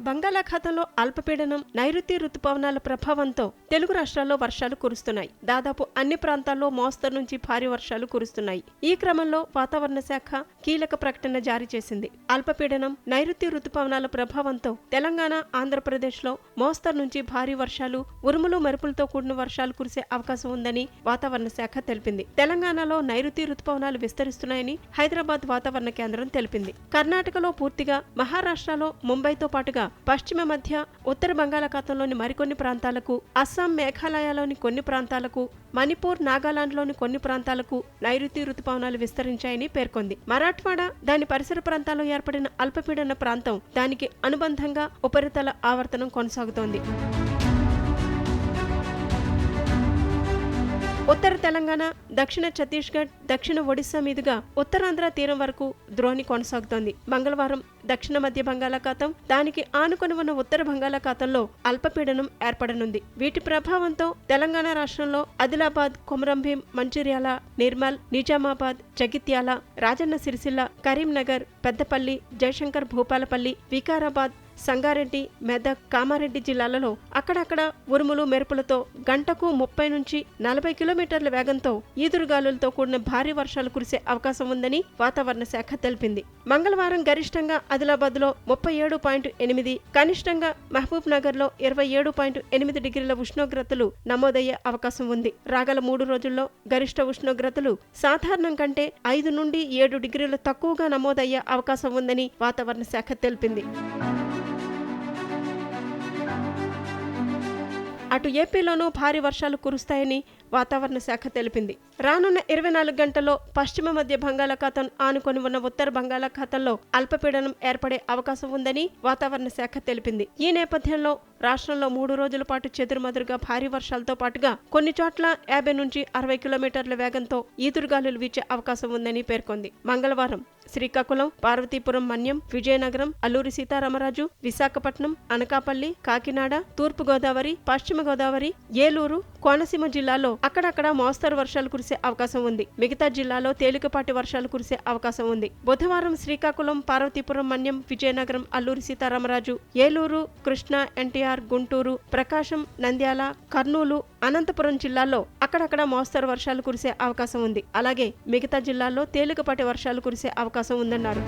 బంగాళాఖాతంలో అల్పపీడనం నైరుతి రుతుపవనాల ప్రభావంతో తెలుగు రాష్ట్రాల్లో వర్షాలు కురుస్తున్నాయి. దాదాపు అన్ని ప్రాంతాల్లో మోస్తరు నుంచి భారీ వర్షాలు కురుస్తున్నాయి. ఈ క్రమంలో వాతావరణ శాఖ కీలక ప్రకటన జారీ చేసింది. అల్పపీడనం నైరుతి రుతుపవనాల ప్రభావంతో తెలంగాణ ఆంధ్రప్రదేశ్లో మోస్తరు నుంచి భారీ వర్షాలు ఉరుములు మెరుపులతో కూడిన వర్షాలు కురిసే అవకాశం ఉందని వాతావరణ శాఖ తెలిపింది. తెలంగాణలో నైరుతి రుతుపవనాలు విస్తరిస్తున్నాయని హైదరాబాద్ వాతావరణ కేంద్రం తెలిపింది. కర్ణాటకలో పూర్తిగా మహారాష్ట్రలో ముంబైతో పాటుగా పశ్చిమ మధ్య ఉత్తర బంగాళాఖాతంలోని మరికొన్ని ప్రాంతాలకు అస్సాం మేఘాలయలోని కొన్ని ప్రాంతాలకు మణిపూర్ నాగాలాండ్లోని కొన్ని ప్రాంతాలకు నైరుతి రుతుపవనాలు విస్తరించాయని పేర్కొంది. మరాఠ్వాడా దాని పరిసర ప్రాంతాల్లో ఏర్పడిన అల్పపీడన ప్రాంతం దానికి అనుబంధంగా ఉపరితల ఆవర్తనం కొనసాగుతోంది. ఉత్తర తెలంగాణ దక్షిణ ఛత్తీస్గఢ్ దక్షిణ ఒడిశా మీదుగా ఉత్తరాంధ్ర తీరం వరకు ద్రోణి కొనసాగుతోంది. మంగళవారం దక్షిణ మధ్య బంగాళాఖాతం దానికి ఆనుకొని ఉన్న ఉత్తర బంగాళాఖాతంలో అల్పపీడనం ఏర్పడనుంది. వీటి ప్రభావంతో తెలంగాణ రాష్ట్రంలో ఆదిలాబాద్ కొమరంభీం మంచిర్యాల నిర్మల్ నిజామాబాద్ జగిత్యాల రాజన్న సిరిసిల్ల కరీంనగర్ పెద్దపల్లి జయశంకర్ భూపాలపల్లి వికారాబాద్ సంగారెడ్డి మెదక్ కామారెడ్డి జిల్లాలలో అక్కడక్కడ ఉరుములు మెరుపులతో గంటకు ముప్పై నుంచి నలభై కిలోమీటర్ల వేగంతో ఈదురుగాలులతో కూడిన భారీ వర్షాలు కురిసే అవకాశం ఉందని వాతావరణ శాఖ తెలిపింది. మంగళవారం గరిష్టంగా ఆదిలాబాద్లో ముప్పై ఏడు పాయింట్ ఎనిమిది కనిష్టంగా మహబూబ్ నగర్లో ఇరవై ఏడు పాయింట్ ఎనిమిది డిగ్రీల ఉష్ణోగ్రతలు నమోదయ్యే అవకాశం ఉంది. రాగల మూడు రోజుల్లో గరిష్ట ఉష్ణోగ్రతలు సాధారణం కంటే ఐదు నుండి ఏడు డిగ్రీలు తక్కువగా నమోదయ్యే అవకాశం ఉందని వాతావరణ శాఖ తెలిపింది. అటు ఏపీలోనూ భారీ వర్షాలు కురుస్తాయని వాతావరణ శాఖ తెలిపింది. రానున్న ఇరవై నాలుగు గంటల్లో పశ్చిమ మధ్య బంగాళాఖాతం ఆనుకొని ఉన్న ఉత్తర బంగాళాఖాతంలో అల్పపీడనం ఏర్పడే అవకాశం ఉందని వాతావరణ శాఖ తెలిపింది. ఈ నేపథ్యంలో రాష్ట్రంలో మూడు రోజుల పాటు చెదురుమదురుగా భారీ వర్షాలతో పాటుగా కొన్ని చోట్ల యాభై నుంచి అరవై కిలోమీటర్ల వేగంతో ఈదురుగాలులు వీచే అవకాశం ఉందని పేర్కొంది. మంగళవారం శ్రీకాకుళం పార్వతీపురం మన్యం విజయనగరం అల్లూరి సీతారామరాజు విశాఖపట్నం అనకాపల్లి కాకినాడ తూర్పు గోదావరి పశ్చిమ గోదావరి ఏలూరు కోనసీమ జిల్లాలో అక్కడక్కడ మోస్తరు వర్షాలు కురిసే అవకాశం ఉంది. మిగతా జిల్లాలో తేలికపాటి వర్షాలు కురిసే అవకాశం ఉంది. బుధవారం శ్రీకాకుళం పార్వతీపురం మన్యం విజయనగరం అల్లూరి సీతారామరాజు ఏలూరు కృష్ణా ఎన్టీఆర్ గుంటూరు ప్రకాశం నంద్యాల కర్నూలు అనంతపురం జిల్లాల్లో అక్కడక్కడ మోస్తరు వర్షాలు కురిసే అవకాశం ఉంది. అలాగే మిగతా జిల్లాల్లో తేలికపాటి వర్షాలు కురిసే అవకాశం ఉందన్నారు.